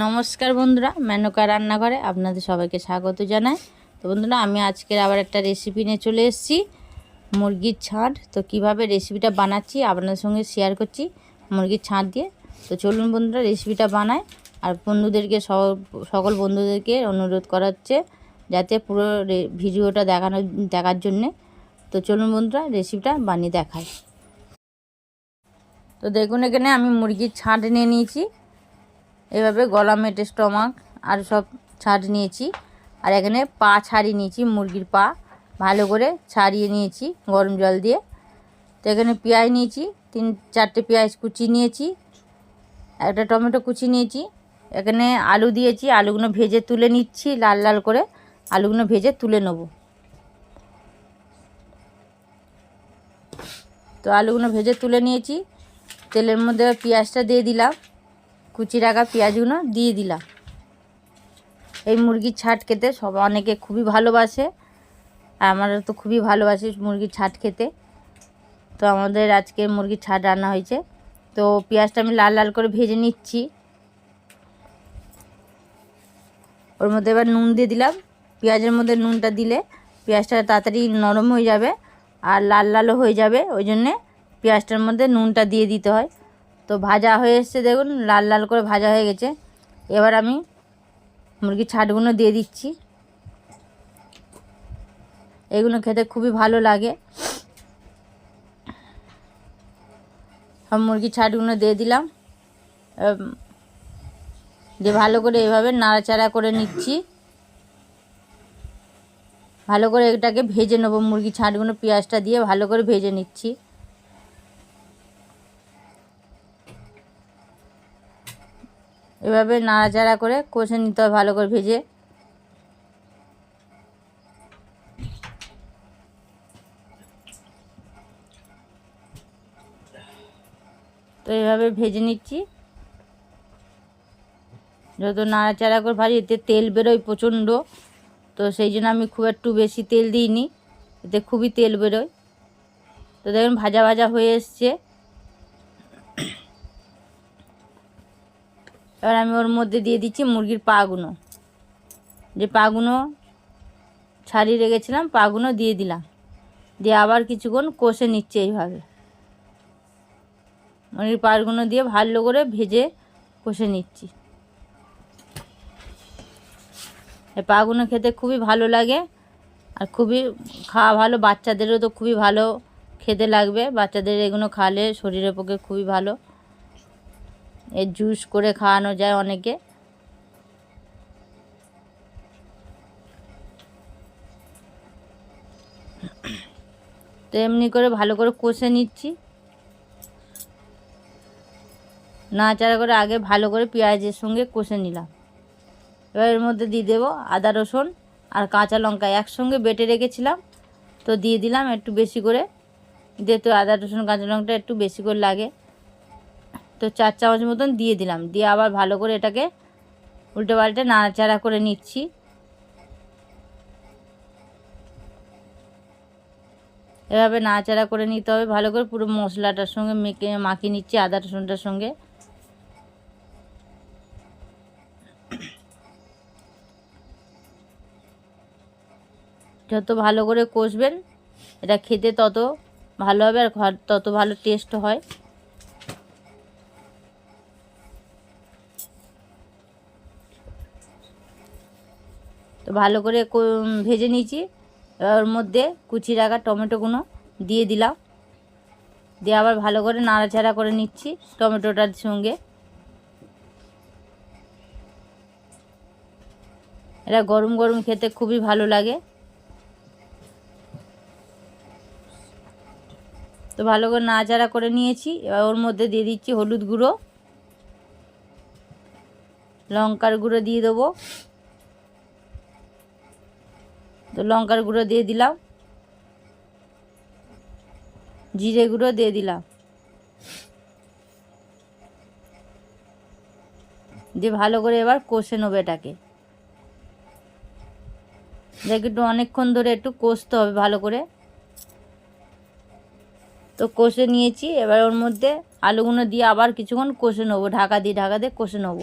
নমস্কার বন্ধুরা, মেনকা রান্নাঘরে আপনাদের সবাইকে স্বাগত জানাই। তো বন্ধুরা, আমি আজকের আবার একটা রেসিপি নিয়ে চলে এসেছি, মুরগির ছাঁট তো কীভাবে রেসিপিটা বানাচ্ছি আপনাদের সঙ্গে শেয়ার করছি মুরগির ছাঁট দিয়ে। তো চলুন বন্ধুরা রেসিপিটা বানায় আর বন্ধুদেরকে সকল বন্ধুদেরকে অনুরোধ করা হচ্ছে যাতে পুরো ভিডিওটা দেখানো, দেখার জন্যে। তো চলুন বন্ধুরা রেসিপিটা বানিয়ে দেখায় তো দেখুন, এখানে আমি মুরগির ছাঁট নিয়ে নিয়েছি। এভাবে গলা মেটে স্টমাক আর সব ছাড় নিয়েছি। আর এখানে পা ছাড়িয়ে নিয়েছি, মুরগির পা। ভালো করে ছাড়িয়ে নিয়েছি গরম জল দিয়ে। তো এখানে পেঁয়াজ নিয়েছি, তিন, চারটে পেঁয়াজ কুচি নিয়েছি, একটা টমেটো কুচি নিয়েছি। এখানে আলু দিয়েছি, আলুগুলো ভেজে তুলে নিচ্ছি, লাল লাল করে আলুগুলো ভেজে তুলে নেব। তো আলুগুলো ভেজে তুলে নিয়েছি, তেলের মধ্যে পেঁয়াজটা দিয়ে দিলাম। কুচি রাখা পেঁয়াজগুলো দিয়ে দিলাম। এই মুরগির ছাট খেতে সব অনেকে খুবই ভালোবাসে। আর আমরা তো খুবই ভালোবাসি মুরগির ছাট খেতে। তো আমাদের আজকে মুরগির ছাট রান্না হয়েছে। তো পেঁয়াজটা আমি লাল লাল করে ভেজে নিচ্ছি। ওর মধ্যে এবার নুন দিয়ে দিলাম। পেঁয়াজের মধ্যে নুনটা দিলে পেঁয়াজটা তাড়াতাড়ি নরম হয়ে যাবে আর লাল লালও হয়ে যাবে। ওই জন্যে পেঁয়াজটার মধ্যে নুনটা দিয়ে দিতে হয়। তো ভাজা হয়ে এসছে, দেখুন, লাল লাল করে ভাজা হয়ে গেছে। এবার আমি মুরগির ছাটগুলো দিয়ে দিচ্ছি। এগুলো খেতে খুবই ভালো লাগে। সব মুরগির ছাটগুলো দিয়ে দিলাম। দিয়ে ভালো করে এভাবে নাড়াচাড়া করে নিচ্ছি। ভালো করে এটাকে ভেজে নেব, মুরগির ছাটগুলো পেঁয়াজটা দিয়ে ভালো করে ভেজে নিচ্ছি। এভাবে নাড়াচাড়া করে কষে নিতে হয় ভালো করে ভেজে। তো এভাবে ভেজে নিচ্ছি। যত নাড়াচাড়া করে ভাজি, এতে তেল বেরোয় প্রচণ্ড। তো সেই জন্য আমি খুব একটু বেশি তেল দিইনি, এতে খুবই তেল বেরোয়। তো দেখুন, ভাজা ভাজা হয়ে এসছে। এবার আমি ওর মধ্যে দিয়ে দিচ্ছি মুরগির পাগুনো। যে পাগুনো ছাড়িয়ে রেখেছিলাম পাগুলো দিয়ে দিলাম। দিয়ে আবার কিছুক্ষণ কষে নিচ্ছে এইভাবে। মুরগির পাগুনো দিয়ে ভালো করে ভেজে কষে নিচ্ছি। এই পাগুলো খেতে খুবই ভালো লাগে আর খুবই খাওয়া ভালো। বাচ্চাদেরও তো খুবই ভালো খেতে লাগবে। বাচ্চাদের এগুলো খালে শরীরের পক্ষে খুবই ভালো। এর জুস করে খাওয়ানো যায় অনেকে। তো এমনি করে ভালো করে কষে নিচ্ছি। নাড়াচাড়া করে আগে ভালো করে পেঁয়াজের সঙ্গে কষে নিলাম। এবার এর মধ্যে দিয়ে দেবো আদা, রসুন আর কাঁচা লঙ্কা একসঙ্গে বেটে রেখেছিলাম। তো দিয়ে দিলাম একটু বেশি করে। যেহেতু আদা, রসুন, কাঁচা লঙ্কাটা একটু বেশি করে লাগে। তো চার চামচ মতন দিয়ে দিলাম। দিয়ে আবার ভালো করে এটাকে উল্টে পাল্টে নাড়াচাড়া করে নিচ্ছি। এভাবে নাড়াচাড়া করে নিতে হবে। ভালো করে পুরো মশলাটার সঙ্গে মেখে, মাখিয়ে নিচ্ছি আদা রসুনটার সঙ্গে। যত ভালো করে কষবেন, এটা খেতে তত ভালো হবে আর তত ভালো টেস্ট হয়। ভালো করে ভেজে নিয়েছি। এবার ওর মধ্যে কুচি রাখা টমেটোগুলো দিয়ে দিলাম। দিয়ে আবার ভালো করে নাড়াচাড়া করে নিচ্ছি টমেটোটার সঙ্গে। এটা গরম গরম খেতে খুবই ভালো লাগে। তো ভালো করে নাড়াচাড়া করে নিয়েছি। এবার ওর মধ্যে দিয়ে দিচ্ছি হলুদ গুঁড়ো। লঙ্কার গুঁড়ো দিয়ে দেবো। তো লঙ্কার গুঁড়ো দিয়ে দিলাম। জিরে গুঁড়ো দিয়ে দিলাম। দিয়ে ভালো করে এবার কষে নেবে এটাকে। দেখ, একটু অনেকক্ষণ ধরে একটু কষতে হবে ভালো করে। তো কষে নিয়েছি, এবার ওর মধ্যে আলুগুলো দিয়ে আবার কিছুক্ষণ কষে নেব, ঢাকা দিয়ে ঢাকা দিয়ে কষে নেব।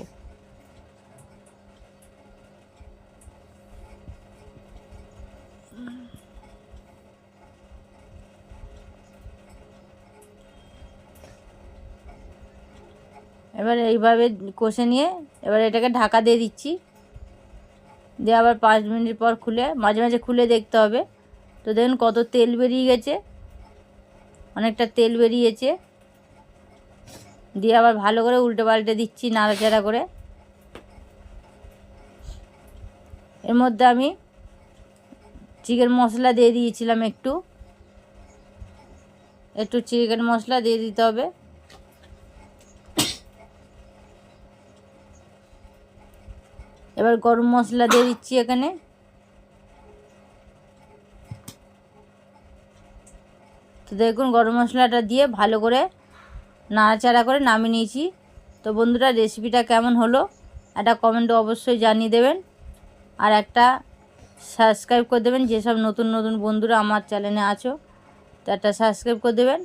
এবার এইভাবে কষে নিয়ে এবার এটাকে ঢাকা দিয়ে দিচ্ছি। দিয়ে আবার পাঁচ মিনিট পর খুলে, মাঝে মাঝে খুলে দেখতে হবে। তো দেখুন কত তেল বেরিয়ে গেছে, অনেকটা তেল বেরিয়েছে। দিয়ে আবার ভালো করে উল্টে পাল্টে দিচ্ছি নাড়াচাড়া করে। এর মধ্যে আমি চিকেন মশলা দিয়ে দিয়েছিলাম একটু। একটু চিকেন মশলা দিয়ে দিতে হবে। এবার গরম মশলা দিয়ে দিচ্ছি এখানে। তো দেখুন গরম মশলাটা দিয়ে ভালো করে নাড়াচাড়া করে নামিয়ে নিয়েছি। তো বন্ধুরা রেসিপিটা কেমন হলো? একটা কমেন্টে অবশ্যই জানিয়ে দেবেন। আর একটা সাবস্ক্রাইব করে দেবেন, যেসব নতুন নতুন বন্ধুরা আমার চ্যানেলে আছো, তো একটা সাবস্ক্রাইব করে দেবেন।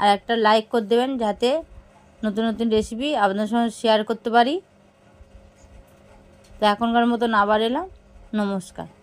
আর একটা লাইক করে দেবেন, যাতে নতুন নতুন রেসিপি আপনাদের সঙ্গে শেয়ার করতে পারি। তো এখনকার মতন আবার এলাম। নমস্কার।